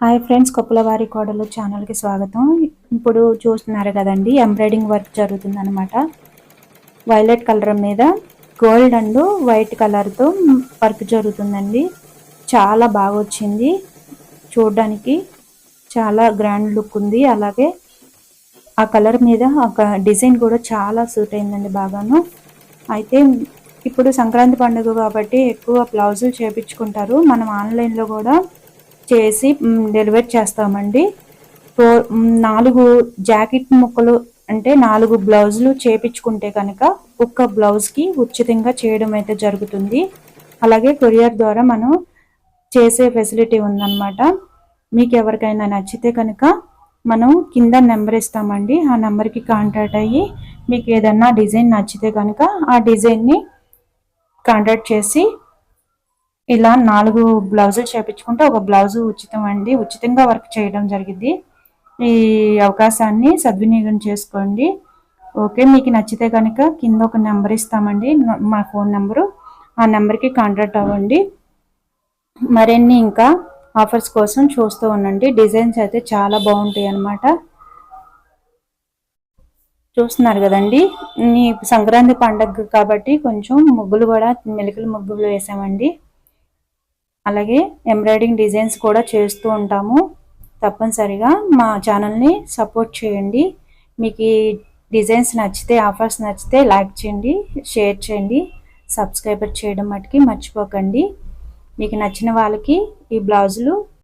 Hi friends కొప్పులవారి కోడలు ఛానల్కి స్వాగతం. ఇప్పుడు చూస్తున్నారు కదండి ఎంబ్రాయిడింగ్ వర్క్ జరుగుతుంది అనమాట వైలెట్ కలర్ మీద గోల్డ్ అండ్ వైట్ కలర్తో వర్క్ జరుగుతుందండి. చాలా బాగా వచ్చింది. చూడడానికి చాలా గ్రాండ్ లుక్ ఉంది. అలాగే ఆ కలర్ మీద ఒక డిజైన్ కూడా చాలా సూట్ అయిందండి బాగాను. అయితే ఇప్పుడు సంక్రాంతి పండుగ కాబట్టి ఎక్కువ బ్లౌజులు చేపించుకుంటారు. మనం ఆన్లైన్లో కూడా చేసి డెలివరీ చేస్తామండి. ఫోర్ నాలుగు జాకెట్ ముక్కలు అంటే నాలుగు బ్లౌజులు చేపించుకుంటే కనుక ఒక్క బ్లౌజ్కి ఉచితంగా చేయడం అయితే జరుగుతుంది. అలాగే కొరియర్ ద్వారా మనం చేసే ఫెసిలిటీ ఉందన్నమాట. మీకు ఎవరికైనా నచ్చితే కనుక మనం కింద నెంబర్ ఇస్తామండి. ఆ నెంబర్కి కాంటాక్ట్ అయ్యి మీకు ఏదన్నా డిజైన్ నచ్చితే కనుక ఆ డిజైన్ని కాంటాక్ట్ చేసి ఇలా నాలుగు బ్లౌజులు చేపించుకుంటే ఒక బ్లౌజు ఉచితం అండి. ఉచితంగా వర్క్ చేయడం జరిగింది. ఈ అవకాశాన్ని సద్వినియోగం చేసుకోండి. ఓకే మీకు నచ్చితే కనుక కింద ఒక నెంబర్ ఇస్తామండి. మా ఫోన్ నెంబరు. ఆ నెంబర్కి కాంటాక్ట్ అవ్వండి. మరిన్ని ఇంకా ఆఫర్స్ కోసం చూస్తూ ఉండండి. డిజైన్స్ అయితే చాలా బాగుంటాయి అన్నమాట. చూస్తున్నారు కదండి. ఈ సంక్రాంతి పండగ కాబట్టి కొంచెం ముగ్గులు కూడా మెలికలు ముగ్గులు వేసామండి. అలాగే ఎంబ్రాయిడింగ్ డిజైన్స్ కూడా చేస్తూ ఉంటాము. తప్పనిసరిగా మా ఛానల్ని సపోర్ట్ చేయండి. మీకు ఈ డిజైన్స్ నచ్చితే ఆఫర్స్ నచ్చితే లైక్ చేయండి షేర్ చేయండి. సబ్స్క్రైబర్ చేయడం మటుకి మర్చిపోకండి. మీకు నచ్చిన వాళ్ళకి ఈ బ్లౌజులు